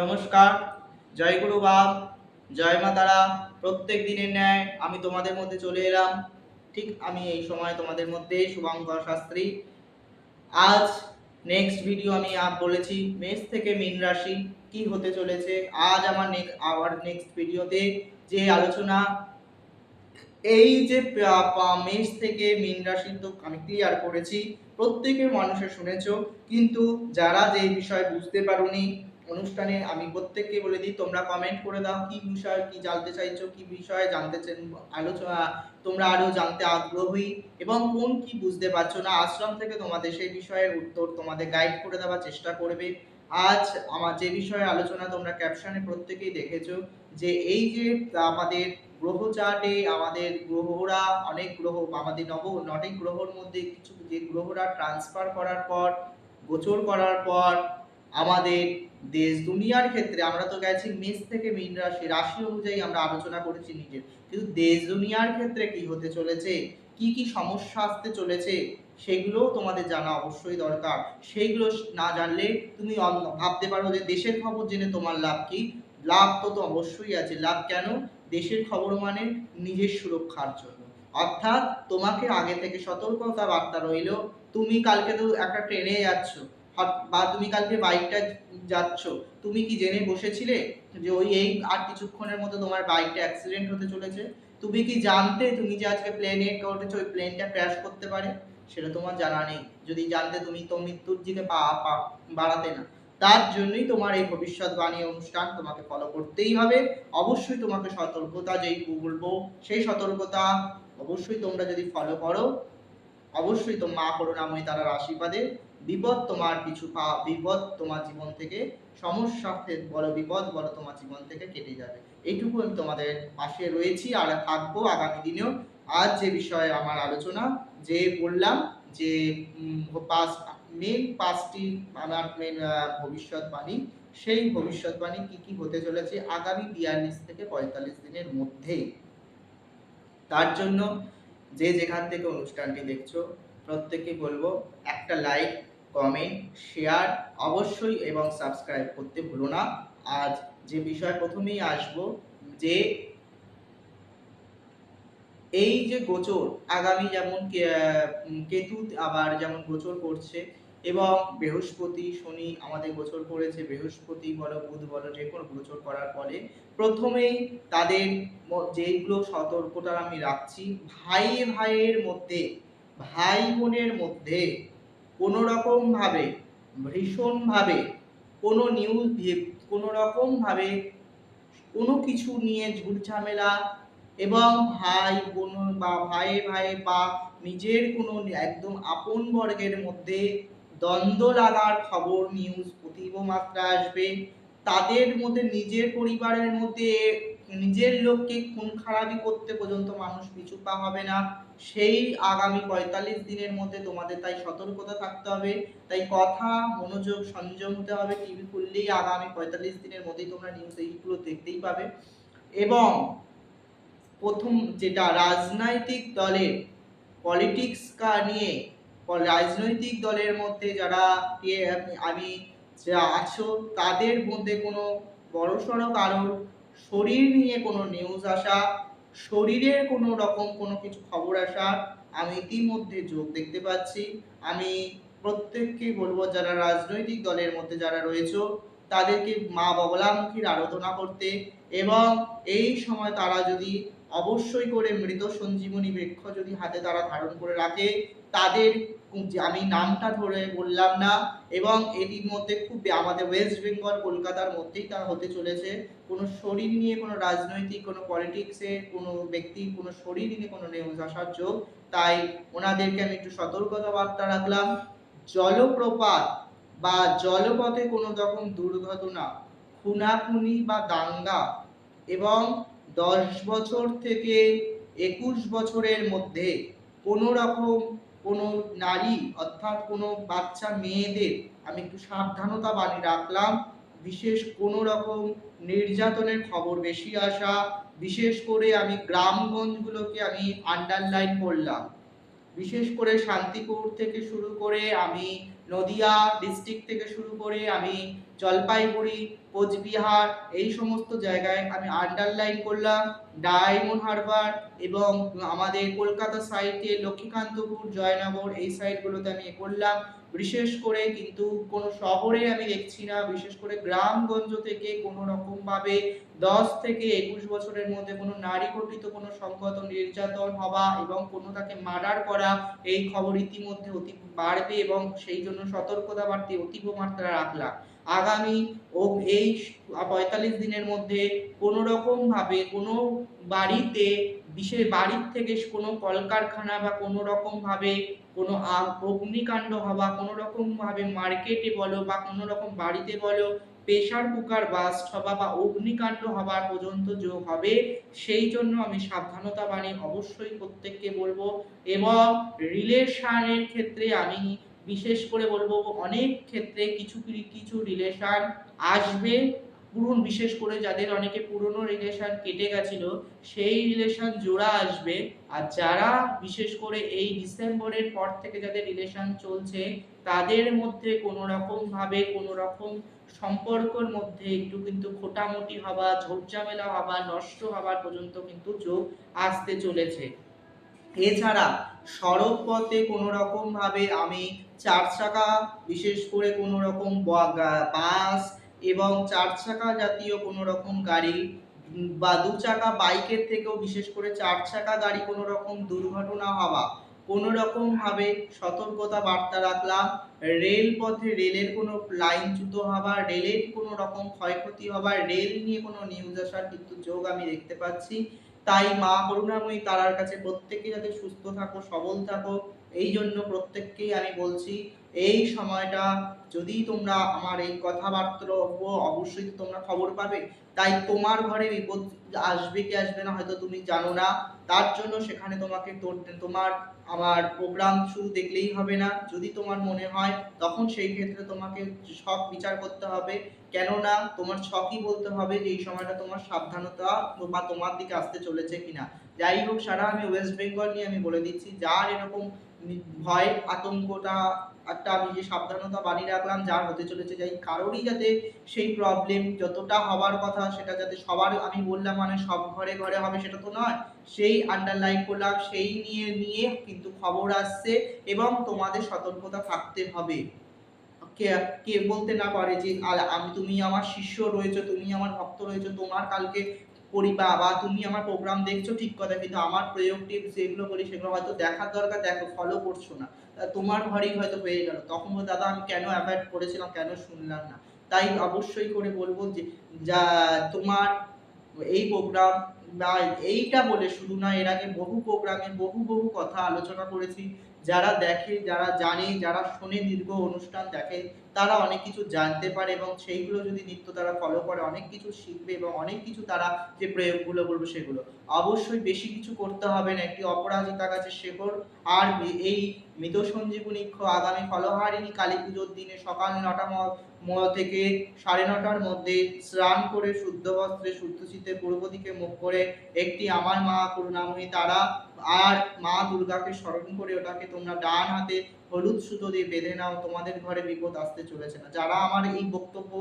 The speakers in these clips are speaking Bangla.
নমস্কার। জয় গুরু বাম জয় মা তারা। প্রত্যেক দিনের ন্যায় আমি তোমাদের মধ্যে চলে এলাম। ঠিক আমি এই সময় তোমাদের মধ্যে শুভঙ্কর শাস্ত্রী। আজ নেক্সট ভিডিও আমি আপ বলেছি, মেষ থেকে মীন রাশি কি হতে চলেছে। আজ আমার আবার নেক্সট ভিডিওতে যে আলোচনা, এই যে মেষ থেকে মীন রাশি তো আমি ক্লিয়ার করেছি। প্রত্যেকের মানুষের শুনেছ, কিন্তু যারা যে বিষয় বুঝতে পারোনি অনুষ্ঠানে আমি প্রত্যেককে বলে দিই, তোমরা কমেন্ট করে দাও কি বিষয়, কি জানতে চাইছো, কি বিষয়ে জানতে চান আলোচনা, তোমরা আরও জানতে আগ্রহী এবং কোন কি বুঝতে পারছ না, আশ্রম থেকে তোমাদের সেই বিষয়ের উত্তর তোমাদের গাইড করে দেওয়ার চেষ্টা করবে। আজ আমার যে বিষয়ে আলোচনা তোমরা ক্যাপশনে প্রত্যেকেই দেখেছ, যে এই যে আমাদের গ্রহ চার্টে আমাদের গ্রহরা, অনেক গ্রহ, আমাদের নব, নটি গ্রহর মধ্যে কিছু যে গ্রহরা ট্রান্সফার করার পর, গোচর করার পর আমাদের দেশ দুনিয়ার ক্ষেত্রে আমরা তো গেছি মেষ থেকে মীন রাশি। রাশি অনুযায়ী আমরা আলোচনা করেছি নিজের। কিন্তু দেশ দুনিয়ার ক্ষেত্রে কি হতে চলেছে? কি কি সমস্যা আসতে চলেছে? সেগুলো তোমাদের জানা অবশ্যই দরকার। সেইগুলো না জানলে তুমি ভাবতে পারো যে দেশের খবর জেনে তোমার লাভ কি? লাভ তো তো অবশ্যই আছে। লাভ কেন? দেশের খবর মানে নিজের সুরক্ষার জন্য। অর্থাৎ তোমাকে আগে থেকে সতর্কতা বার্তা রইল, তুমি কালকে তো একটা ট্রেনে যাচ্ছ। বা তুমি কালকে বাইকটা যাচ্ছ, তুমি কি জেনে বসেছিলে যে ওই এই আর কিছুক্ষণের মতো তোমার বাইকটা অ্যাক্সিডেন্ট হতে চলেছে? তুমি কি জানতে, তুমি যে আজকে প্লেনে উঠেছো, ওই প্লেনটা ক্র্যাশ করতে পারে? সেটা তোমার জানা নেই। যদি জানতে, তুমি তো মৃত্যুর দিকে পা বাড়াতে না। তার জন্যই তোমার এই ভবিষ্যৎবাণী অনুষ্ঠান তোমাকে ফলো করতেই হবে। অবশ্যই তোমাকে সতর্কতা যেই বলব, সেই সতর্কতা অবশ্যই তোমরা যদি ফলো করো, অবশ্যই তো মা করুণাময়ী তারার আশীর্বাদে বিপদ তোমার কিছু পা বিপদ তোমার জীবন থেকে সমস্যা বলো বিপদ বলো তোমার জীবন থেকে কেটে যাবে। এইটুকু আমি তোমাদের পাশে রয়েছি আর থাকব আগামী দিনেও। আজ যে বিষয়ে আমার আলোচনা যে বললাম যে পাঁচ মেন পাঁচটি আমার মেন ভবিষ্যৎবাণী সেই ভবিষ্যৎবাণী কি কি হতে চলেছে আগামী বিয়াল্লিশ থেকে পঁয়তাল্লিশ দিনের মধ্যে। তার জন্য যে যেখান থেকে অনুষ্ঠানটি দেখছ প্রত্যেককে বলব একটা লাইক কমেন্ট শেয়ার অবশ্যই এবং সাবস্ক্রাইব করতে ভুলো না। আজ যে বিষয় প্রথমেই আসব, যে এই যে গোচর, আগামী যেমন কেতু আবার যেমন গোচর করছে এবং বৃহস্পতি, শনি আমাদের গোচর করেছে, বৃহস্পতি বলো, বুধ বলো, যে কোনো গোচর করার ফলে প্রথমেই তাদের যেগুলো সতর্কতা আমি রাখছি ভাই ভাইয়ের মধ্যে, ভাই বোনের মধ্যে কোনো রকম ভাবে ভীষণ ভাবে কোনো নিউজ কোনো রকম ভাবে কোনো কিছু নিয়ে ঝুটঝামেলা এবং ভাই বোন বা ভাই ভাই বা নিজের কোনো একদম আপন বর্গের মধ্যে দ্বন্দ্ব লাগার খবর নিউজ অতীব মাত্রা আসবে। তাদের মধ্যে, নিজের পরিবারের মধ্যে, নিজের লোককে খুন খারাপি করতে পর্যন্ত মানুষ পিছু পা হবে না। সেই আগামী পঁয়তাল্লিশ দিনের মধ্যে তোমাদের তাই সতর্কতা থাকতে হবে। তাই কথা, মনোযোগ, সংযম হতে হবে। টিভি খুললেই আগামী পঁয়তাল্লিশ দিনের মধ্যেই তোমরা নিউজ এইগুলো দেখতেই পাবে। এবং প্রথম যেটা, রাজনৈতিক দলের পলিটিক্স কা নিয়ে, রাজনৈতিক দলের মধ্যে যারা আমি- যা আছো, তাদের মধ্যে কোনো বড়সড় কারোর শরীর নিয়ে কোনো নিউজ আসা শরীরের কোনো রকম কোনো কিছু খবর আসা আমি ইতিমধ্যে যোগ দেখতে পাচ্ছি। আমি প্রত্যেককে বলব, যারা রাজনৈতিক দলের মধ্যে যারা রয়েছে, তাদেরকে মা বগলামুখীর আরাধনা করতে এবং এই সময় তারা যদি অবশ্যই করে মৃত সঞ্জীবনী বৃক্ষ যদি হাতে তারা ধারণ করে রাখে, তাদের আমি নামটা ধরে বললাম না, এবং এটির মধ্যে খুব আমাদের ওয়েস্ট বেঙ্গল, কলকাতার মধ্যেই তা হতে চলেছে। কোনো শরীর নিয়ে কোনো রাজনৈতিক, কোনো পলিটিক্সে কোনো ব্যক্তির কোনো শরীর নিয়ে কোনো নিউজ আসার যোগ। তাই ওনাদেরকে আমি একটু সতর্কতা বার্তা রাখলাম। জলপ্রপাত বা জলপথে কোনো রকম দুর্ঘটনা, খুনাখুনি বা দাঙ্গা এবং দশ বছর থেকে একুশ বছরের মধ্যে কোনো রকম কোনো নারী অর্থাৎ কোনো বাচ্চা মেয়েদের আমি একটু সাবধানতা বাণী রাখলাম। বিশেষ কোনো রকম নির্যাতনের খবর বেশি আসা, বিশেষ করে আমি গ্রামগঞ্জগুলোকে আমি আন্ডারলাইন করলাম। বিশেষ করে শান্তিপুর থেকে শুরু করে আমি নদিয়া ডিস্ট্রিক্ট থেকে শুরু করে আমি জলপাইগুড়ি কোচবিহার, এই সমস্ত জায়গায় আমি আন্ডারলাইন করলাম ডায়মন্ড হারবার এবং আমাদের কলকাতা সাইডে লক্ষ্মীকান্তপুর, জয়নগর, এই সাইডগুলোতে আমি করলাম। বিশেষ করে কিন্তু কোনো শহরে আমি দেখছি না, বিশেষ করে গ্রামগঞ্জ থেকে কোনো রকমভাবে দশ থেকে একুশ বছরের মধ্যে কোনো নারী ঘটিত কোনো সংগত নির্যাতন হওয়া এবং কোনো তাকে মার্ডার করা, এই খবর ইতিমধ্যে অতি বাড়বে এবং সেই জন্য সতর্কতা বাড়তে অতীব মাত্রা রাখলাম। আগামী ও এই পঁয়তাল্লিশ দিনের মধ্যে কোনো রকম ভাবে কোনো বাড়িতে, বিশেষ বাড়ির থেকে কোনো কলকারখানা বা কোনো রকম ভাবে কোনো অগ্নিকাণ্ড হওয়া কোনো রকম ভাবে মার্কেটে বলো বা কোনো রকম বাড়িতে বলো প্রেশার কুকার বাস্ট হওয়া বা অগ্নিকাণ্ড হওয়ার পর্যন্ত যোগ হবে, সেই জন্য আমি সাবধানতা বাণী অবশ্যই প্রত্যেককে বলব এবং রিলেশনের ক্ষেত্রে আমি বিশেষ করে বলব অনেক ক্ষেত্রে কিছু কিছু রিলেশন আসবে। পুরন বিশেষ করে যাদের অনেকে পুরনো রিলেশন কেটে গেছিল, সেই রিলেশন জোড়া আসবে। আর যারা বিশেষ করে এই ডিসেম্বরের পর থেকে যাদের রিলেশন চলছে, তাদের মধ্যে কোনো রকম ভাবে কোনো রকম সম্পর্কের মধ্যে একটু কিন্তু খোটামুটি হওয়া, ঝোপঝামেলা হওয়া, নষ্ট হওয়ার পর্যন্ত কিন্তু যোগ আসতে চলেছে। এছাড়া সড়ক পথে কোনো রকম ভাবে আমি চার চাকা, বিশেষ করে কোনো রকম বাস এবং চার চাকা জাতীয় কোনো রকম গাড়ি বা, দু চাকা বাইকের থেকেও বিশেষ করে চার চাকা গাড়ি কোনো রকম দুর্ঘটনা হওয়া, কোনো রকম ভাবে সতর্কতা বার্তা রাখলাম। রেলপথে রেলের কোনো লাইনচ্যুত হওয়া, রেলের কোনো রকম ক্ষয়ক্ষতি হওয়া, রেল নিয়ে কোনো নিউজ আসার কিন্তু যোগ আমি দেখতে পাচ্ছি। তাই মা করুণাময়ী তারার কাছে প্রত্যেকে যাতে সুস্থ থাকো, সবল থাকো এই জন্য প্রত্যেককেই আমি বলছি এই সময়টা যদি তোমরা আমার এই কথাবার্তা অবশ্যই তোমরা খবর পাবে, তাই তোমার ঘরে বিপদ আসবে কি আসবে না হয়তো তুমি জানো না। তার জন্য সেখানে তোমাকে তোমার আমার প্রোগ্রাম শুরু দেখলেই হবে না। যদি তোমার মনে হয়, তখন সেই ক্ষেত্রে তোমাকে সব বিচার করতে হবে। কেননা তোমার ছকই বলতে হবে যে, এই সময়টা তোমার সাবধানতা বা তোমার দিকে আসতে চলেছে কিনা। যাই হোক, সারা আমি ওয়েস্ট বেঙ্গল নিয়ে আমি বলে দিচ্ছি, যার এরকম ভয়, আতঙ্কটা একটা আমি যে সাবধানতা বাড়ি রাখলাম, যার হতে চলেছে যাই কারোরই যাতে সেই প্রবলেম যতটা হওয়ার কথা সেটা যাতে সবার, আমি বললাম মানে সব ঘরে ঘরে হবে সেটা তো নয়, সেই আন্ডারলাইন করলাম, সেই নিয়ে নিয়ে কিন্তু খবর আসছে এবং তোমাদের সতর্কতা থাকতে হবে। কে কে বলতে না পারে যে আ- আমি, তুমি আমার শিষ্য রয়েছে, তুমি আমার ভক্ত রয়েছে, তোমার কালকে পরিবার বা তুমি আমার প্রোগ্রাম দেখছ, ঠিক কথা, কিন্তু আমার প্রয়োগ টিপস যেগুলো করি, সেগুলো হয়তো দেখার দরকার, দেখো ফলো করছ না। তোমার ঘরেই হয়তো হয়ে গেল। তখন দাদা, আমি কেন অ্যাভয়েড করেছিলাম, কেন শুনলাম না? তাই অবশ্যই করে বলব যে, যা তোমার এই প্রোগ্রাম বা, এইটা বলে শুধু না, এর আগে বহু প্রোগ্রামে বহু বহু কথা আলোচনা করেছি। যারা দেখে, যারা জানে, যারা শোনে দীর্ঘ অনুষ্ঠান দেখে, তারা অনেক কিছু জানতে পারে এবং সেইগুলো যদি নিত্য তারা ফলো করে, অনেক কিছু শিখবে এবং অনেক কিছু তারা যে প্রয়োগগুলো বলব সেগুলো। অবশ্যই বেশি কিছু করতে হবে না। একটি অপরাজিতা কাছে শেখর আর এই মৃত সঞ্জীবনী আগামী ফলহারিণী কালী পুজোর দিনে সকাল নটা ম- থেকে সাড়ে নটার মধ্যে স্নান করে শুদ্ধ বস্ত্রে শুদ্ধ চিত্তে পূর্ব দিকে মুখ করে একটি আমার মা করুণাময়ী তারা আর মা দুর্গাকে স্মরণ করে ওটাকে তোমরা ডান হাতে হলুদ সুতো দিয়ে বেঁধে নাও, তোমাদের ঘরে বিপদ আসতে চলেছে না। যারা আমার এই বক্তব্য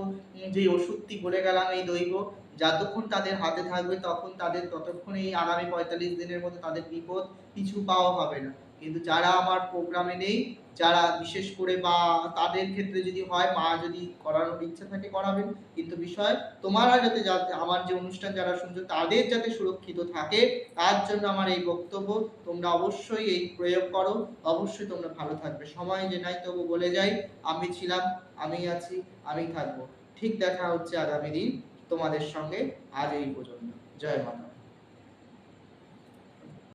যে ওষুধটি বলে গেলাম এই দৈব, যতক্ষণ তাদের হাতে থাকবে তখন তাদের, ততক্ষণ এই আগামী পঁয়তাল্লিশ দিনের মধ্যে তাদের বিপদ কিছু পাওয়া হবে না। কিন্তু যারা আমার প্রোগ্রামে নেই যারা বিশেষ করে বা তাদের ক্ষেত্রে যদি হয়, মা যদি করানোর ইচ্ছা থাকে করাবেন। কিন্তু বিষয় তোমরা যাতে যাতে আমার যে অনুষ্ঠান যারা শুনছো, তাদের যাতে সুরক্ষিত থাকে, তার জন্য আমার এই বক্তব্য। তোমরা অবশ্যই এই প্রয়োগ করো। অবশ্যই তোমরা ভালো থাকবে। সময় যে নাই তবু বলে যাই, আমি ছিলাম, আমি আছি, আমি থাকব। ঠিক দেখা হচ্ছে আগামী দিন তোমাদের সঙ্গে আজ এই পর্যন্ত। জয় মাতা।